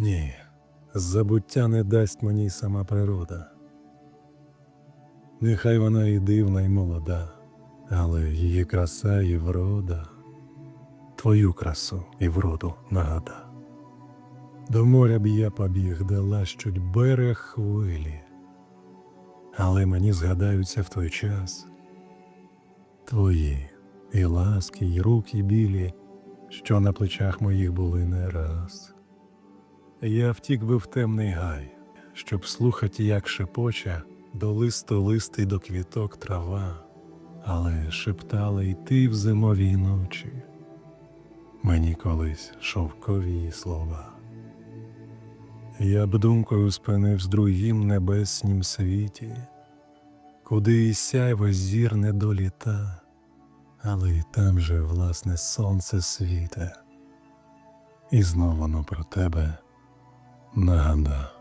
Ні, забуття не дасть мені сама природа. Нехай вона і дивна, і молода, але її краса і врода, твою красу і вроду нагада. До моря б я побіг, де лащуть берег хвилі, але мені згадаються в той час твої і ласки, і руки білі, що на плечах моїх були не раз. Я втік би в темний гай, щоб слухати, як шепоче до листу лист до квіток трава, але шептала й ти в зимовій ночі. Мені колись шовкові слова. Я б думкою спинив з другим небеснім світі, куди і сяйво зір не доліта, але й там же власне сонце світе, і знов воно про тебе нагада.